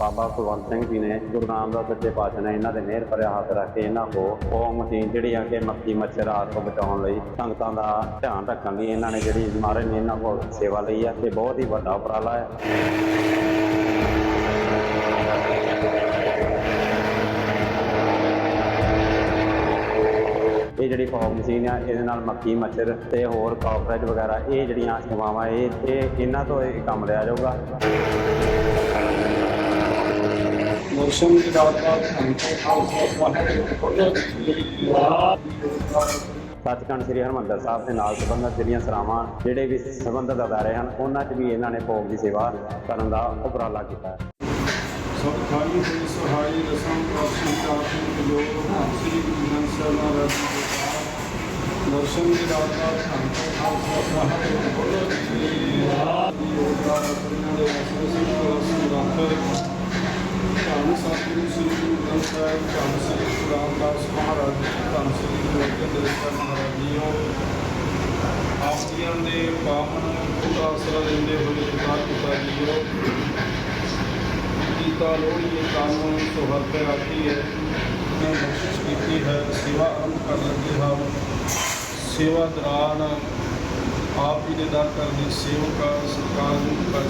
ਬਾਬਾ ਕੁਲਵੰਤ ਸਿੰਘ ਜੀ ਨੇ, ਗੁਰੂ ਰਾਮਦਾਸ ਸੱਚੇ ਪਾਤਸ਼ਾਹ ਨੇ ਇਹਨਾਂ ਦੇ ਮਿਹਰ ਭਰਿਆ ਹੱਥ ਰੱਖ ਕੇ ਇਹਨਾਂ ਕੋ ਉਹ ਮਸ਼ੀਨ ਜਿਹੜੀ ਆ ਕਿ ਮੱਖੀ ਮੱਛਰ ਆਦਿ ਤੋਂ ਬਚਾਉਣ ਲਈ ਸੰਗਤਾਂ ਦਾ ਧਿਆਨ ਰੱਖਣ ਲਈ ਇਹਨਾਂ ਨੇ ਜਿਹੜੀ ਮਹਾਰਾਜ ਨੇ ਇਹਨਾਂ ਕੋਲ ਸੇਵਾ ਲਈ ਆ, ਤੇ ਬਹੁਤ ਹੀ ਵੱਡਾ ਉਪਰਾਲਾ ਹੈ। ਇਹ ਜਿਹੜੀ ਫੌਗ ਮਸ਼ੀਨ ਆ, ਇਹਦੇ ਨਾਲ ਮੱਖੀ ਮੱਛਰ ਤੇ ਹੋਰ ਕਾਕਰੋਚ ਵਗੈਰਾ, ਇਹ ਜਿਹੜੀਆਂ ਸੇਵਾਵਾਂ ਇਹ ਇਹਨਾਂ ਤੋਂ ਇਹ ਕੰਮ ਲਿਆ ਜਾਊਗਾ। ਸੰਤੋ ਖਾਲਸਾ ਵਾਹਿਗੁਰੂ ਸੱਚਖੰਡ ਸ੍ਰੀ ਹਰਿਮੰਦਰ ਸਾਹਿਬ ਦੇ ਨਾਲ ਸੰਬੰਧਿਤ ਜਿਹੜੀਆਂ ਸਰਾਵਾਂ ਜਿਹੜੇ ਵੀ ਸੰਬੰਧਿਤ ਅਦਾਰੇ ਹਨ ਉਹਨਾਂ 'ਚ ਵੀ ਇਹਨਾਂ ਨੇ ਭੋਗ ਦੀ ਸੇਵਾ ਕਰਨ ਦਾ ਉਪਰਾਲਾ ਕੀਤਾ ਹੈ ਸਭ ਖਾਈ ਹੋਈ ਸਹਾਈ ਰਸਮ ਪ੍ਰਾਪਤੀ ਕਾਰਨ ਜੋਗ ਸ੍ਰੀ ਗੁਰੂ ਗ੍ਰੰਥ ਸਾਹਿਬ। ਦਰਸ਼ਨ ਦੀ ਦਾਤਾ ਸੰਤੋ ਰਤਨਾਂ ਦੇ ਅਸਲ ਸਿੰਘ ਸੰਗਤ ਧੰਨ ਸਤਿਗੁਰੂ ਸ੍ਰੀ ਗੁਰੂ ਗ੍ਰੰਥ ਸਾਹਿਬ ਧੰਨ ਸ੍ਰੀ ਗੁਰੂ ਰਾਮਦਾਸ ਮਹਾਰਾਜ, ਧੰਨ ਸ੍ਰੀ ਗੁਰੂ ਅਰਜਨ ਦੇਵ ਮਹਾਰਾਜ ਜੀਓ ਆਪ ਜੀਆਂ ਦੇ ਪਾਵਨ ਦਾ ਆਸਰਾ ਲੈਂਦੇ ਹੋਏ ਜਗਤਾਰ ਪਿਤਾ ਜੀਓ। ਕੀਤਾ ਲੋਹੜੀ ਕਾਨੂੰਨ ਸੁਹਰ ਤੇ ਰੱਖੀ ਹੈ। ਮੈਂ ਬਖਸ਼ਿਸ਼ ਕੀਤੀ ਹੈ ਸੇਵਾ ਆਰੰਭ ਕਰ ਲੱਗੇ ਹਾਂ। ਸੇਵਾ ਦੌਰਾਨ ਆਪ ਜੀ ਦੇ ਦਰ ਕਰਦੇ ਸੇਵਕ, ਸਰਕਾਰ ਨੂੰ ਕਰ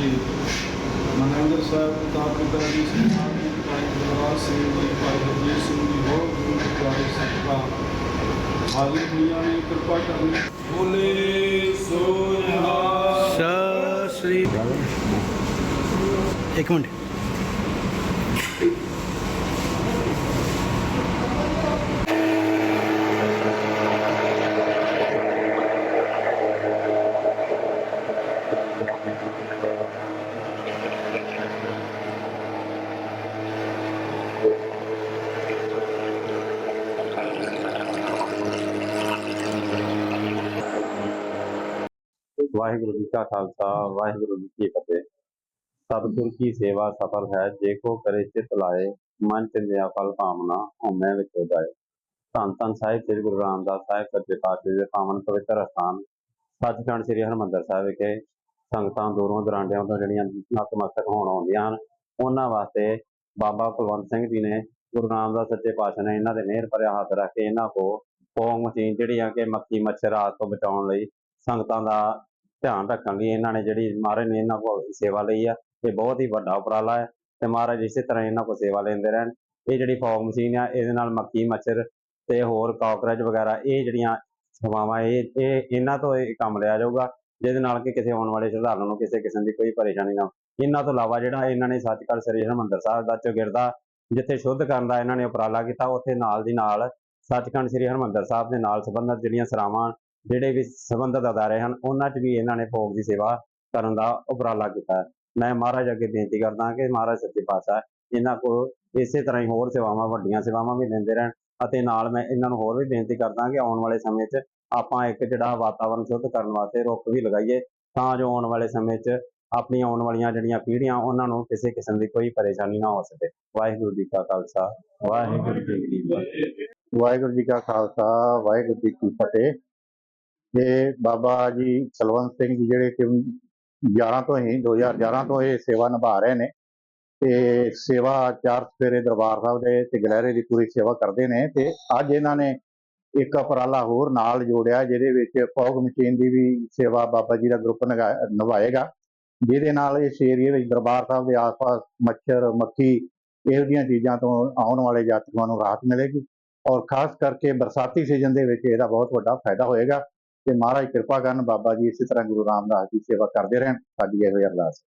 ਜੀ। ਮਨਿੰਦਰ ਸਾਹਿਬ ਦਾ ਪਿਤਾ ਜੀ ਸਿੰਘਾਂ ਭਾਈ ਗੁਰਵਾਰ ਸਿੰਘ ਜੀ ਭਾਈ ਹਰਜੀਤ ਸਿੰਘ ਜੀ ਹੋਰ ਗੁਰੂ ਪਿਆਰੇ ਸੰਤਾਂ ਹਾਜ਼ਰ ਹੋਈਆਂ ਨੇ ਕਿਰਪਾ ਕਰਨੀ ਬੋਲੇ ਸੋ ਸ੍ਰੀ ਇੱਕ ਮਿੰਟ। ਵਾਹਿਗੁਰੂ ਜੀ ਕਾ ਖਾਲਸਾ, ਵਾਹਿਗੁਰੂ ਜੀ ਕੀ ਫਤਿਹ। ਸਤਿਗੁਰ ਕੀ ਸੇਵਾ ਸਫਲ ਹੈ, ਜੇ ਕੋ ਕਰੇ ਚਿਤ ਲਾਏ, ਮਨ ਚਿੰਦਿਆ ਫਲ ਭਾਵਨਾ ਹਉਮੈ ਵਿੱਚ ਜਾਏ ਧੰਨ ਧੰਨ ਸਾਹਿਬ, ਸ੍ਰੀ ਗੁਰੂ ਰਾਮਦਾਸ ਸਾਹਿਬ, ਸੱਚੇ ਪਾਤਸ਼ਾਹ ਦੇ ਪਾਵਨ ਪਵਿੱਤਰ ਅਸਥਾਨ। ਸੱਚਖੰਡ ਸ੍ਰੀ ਹਰਿਮੰਦਰ ਸਾਹਿਬ ਵਿਖੇ ਸੰਗਤਾਂ ਦੂਰੋਂ ਦਰਾਂਡਿਆਂ ਤੋਂ ਜਿਹੜੀਆਂ ਨਤਮਸਤਕ ਹੋਣ ਆਉਂਦੀਆਂ ਹਨ, ਉਹਨਾਂ ਵਾਸਤੇ ਬਾਬਾ ਕੁਲਵੰਤ ਸਿੰਘ ਜੀ ਨੇ, ਗੁਰੂ ਰਾਮਦਾਸ ਸੱਚੇ ਪਾਤਸ਼ਾਹ ਨੇ ਇਹਨਾਂ ਦੇ ਮਿਹਰ ਭਰਿਆ ਹੱਥ ਰੱਖ ਕੇ ਇਹਨਾਂ ਕੋ ਫੌਗ ਮਸ਼ੀਨ ਜਿਹੜੀ ਆ ਕਿ ਮੱਖੀ ਮੱਛਰ ਆਦਿ ਤੋਂ ਬਚਾਉਣ ਲਈ ਸੰਗਤਾਂ ਦਾ ਧਿਆਨ ਰੱਖਣ ਲਈ ਇਹਨਾਂ ਨੇ ਜਿਹੜੀ ਮਹਾਰਾਜ ਨੇ ਇਹਨਾਂ ਕੋਲ ਸੇਵਾ ਲਈ ਆ, ਇਹ ਬਹੁਤ ਹੀ ਵੱਡਾ ਉਪਰਾਲਾ ਹੈ ਤੇ ਮਹਾਰਾਜ ਇਸੇ ਤਰ੍ਹਾਂ ਇਹਨਾਂ ਕੋਲ ਸੇਵਾ ਲੈਂਦੇ ਰਹਿਣ ਇਹ ਜਿਹੜੀ ਫੌਗ ਮਸ਼ੀਨ ਆ, ਇਹਦੇ ਨਾਲ ਮੱਕੀ, ਮੱਛਰ ਤੇ ਹੋਰ ਕਾਕਰੋਚ ਵਗੈਰਾ, ਇਹ ਜਿਹੜੀਆਂ ਸੇਵਾਵਾਂ, ਇਹ ਇਹ ਇਹਨਾਂ ਤੋਂ ਇਹ ਕੰਮ ਲਿਆ ਜਾਊਗਾ, ਜਿਹਦੇ ਨਾਲ ਕਿ ਕਿਸੇ ਆਉਣ ਵਾਲੇ ਸ਼ਰਧਾਲੂ ਨੂੰ ਕਿਸੇ ਕਿਸਮ ਦੀ ਕੋਈ ਪਰੇਸ਼ਾਨੀ ਨਾ ਹੋਵੇ। ਇਹਨਾਂ ਤੋਂ ਇਲਾਵਾ ਜਿਹੜਾ ਇਹਨਾਂ ਨੇ ਸੱਚਖੰਡ ਸ੍ਰੀ ਹਰਿਮੰਦਰ ਸਾਹਿਬ ਦਾ ਚੌਗਿਰਦਾ, ਜਿੱਥੇ ਸ਼ੁੱਧ ਕਰਨ ਦਾ ਇਹਨਾਂ ਨੇ ਉਪਰਾਲਾ ਕੀਤਾ, ਉੱਥੇ ਨਾਲ ਦੀ ਨਾਲ ਸੱਚਖੰਡ ਸ੍ਰੀ ਹਰਿਮੰਦਰ ਸਾਹਿਬ ਦੇ ਨਾਲ ਸੰਬੰਧਿਤ ਜਿਹੜੀਆਂ ਸਰਾਵਾਂ ਜਿਹੜੇ ਵੀ ਸੰਬੰਧਿਤ ਅਦਾਰੇ ਹਨ, ਉਹਨਾਂ 'ਚ ਵੀ ਇਹਨਾਂ ਨੇ ਭੋਗ ਦੀ ਸੇਵਾ ਕਰਨ ਦਾ ਉਪਰਾਲਾ ਕੀਤਾ ਹੈ। ਮੈਂ ਮਹਾਰਾਜ ਅੱਗੇ ਬੇਨਤੀ ਕਰਦਾ ਕਿ ਮਹਾਰਾਜ ਸੱਚੇ ਪਾਤਸ਼ਾਹ, ਇਹਨਾਂ ਕੋਲ ਇਸੇ ਤਰ੍ਹਾਂ ਹੀ ਹੋਰ ਸੇਵਾਵਾਂ, ਵੱਡੀਆਂ ਸੇਵਾਵਾਂ ਵੀ ਦਿੰਦੇ ਰਹਿਣ ਅਤੇ ਨਾਲ ਮੈਂ ਇਹਨਾਂ ਨੂੰ ਹੋਰ ਵੀ ਬੇਨਤੀ ਕਰਦਾ ਕਿ ਆਉਣ ਵਾਲੇ ਸਮੇਂ 'ਚ ਆਪਾਂ ਇੱਕ ਜਿਹੜਾ ਵਾਤਾਵਰਣ ਸ਼ੁੱਧ ਕਰਨ ਵਾਸਤੇ ਰੁੱਖ ਵੀ ਲਗਾਈਏ, ਤਾਂ ਜੋ ਆਉਣ ਵਾਲੇ ਸਮੇਂ 'ਚ ਆਪਣੀਆਂ ਆਉਣ ਵਾਲੀਆਂ ਜਿਹੜੀਆਂ ਪੀੜ੍ਹੀਆਂ, ਉਹਨਾਂ ਨੂੰ ਕਿਸੇ ਕਿਸਮ ਦੀ ਕੋਈ ਪਰੇਸ਼ਾਨੀ ਨਾ ਹੋ ਸਕੇ। ਵਾਹਿਗੁਰੂ ਜੀ ਕਾ ਖਾਲਸਾ, ਵਾਹਿਗੁਰੂ ਜੀ ਕੀ ਫਤਿਹ। ਵਾਹਿਗੁਰੂ ਜੀ ਕਾ ਖਾਲਸਾ, ਵਾਹਿਗੁਰੂ ਜੀ ਕੀ ਫਤਿਹ। ਇਹ ਬਾਬਾ ਜੀ ਸਲਵੰਤ ਸਿੰਘ ਜੀ ਜਿਹੜੇ ਕਿ 11 ਤੋਂ ਹੀ 2011 ਤੋਂ ਇਹ ਸੇਵਾ ਨਿਭਾ ਰਹੇ ਨੇ ਤੇ ਸੇਵਾ ਚਾਰ ਸਵੇਰੇ ਦਰਬਾਰ ਸਾਹਿਬ ਦੇ ਤੇ ਗਲਹਿਰੇ ਦੀ ਪੂਰੀ ਸੇਵਾ ਕਰਦੇ ਨੇ ਤੇ ਅੱਜ ਇਹਨਾਂ ਨੇ ਇੱਕ ਉਪਰਾਲਾ ਹੋਰ ਨਾਲ ਜੋੜਿਆ ਜਿਹਦੇ ਵਿੱਚ ਫੌਗ ਮਸ਼ੀਨ ਦੀ ਵੀ ਸੇਵਾ ਬਾਬਾ ਜੀ ਦਾ ਗਰੁੱਪ ਨਿਭਾ- ਨਿਭਾਏਗਾ, ਜਿਹਦੇ ਨਾਲ ਇਸ ਏਰੀਏ ਵਿੱਚ ਦਰਬਾਰ ਸਾਹਿਬ ਦੇ ਆਸ-ਪਾਸ ਮੱਛਰ, ਮੱਖੀ ਇਹੋ ਜਿਹੀਆਂ ਚੀਜ਼ਾਂ ਤੋਂ ਆਉਣ ਵਾਲੇ ਯਾਤਰੀਆਂ ਨੂੰ ਰਾਹਤ ਮਿਲੇਗੀ ਔਰ ਖਾਸ ਕਰਕੇ ਬਰਸਾਤੀ ਸੀਜ਼ਨ ਦੇ ਵਿੱਚ ਇਹਦਾ ਬਹੁਤ ਵੱਡਾ ਫਾਇਦਾ ਹੋਏਗਾ। ਤੇ ਮਹਾਰਾਜ ਕਿਰਪਾ ਕਰਨ ਬਾਬਾ ਜੀ ਇਸੇ ਤਰ੍ਹਾਂ ਗੁਰੂ ਰਾਮਦਾਸ ਦੀ ਸੇਵਾ ਕਰਦੇ ਰਹਿਣ, ਸਾਡੀ ਇਹੋ ਹੀ ਅਰਦਾਸ।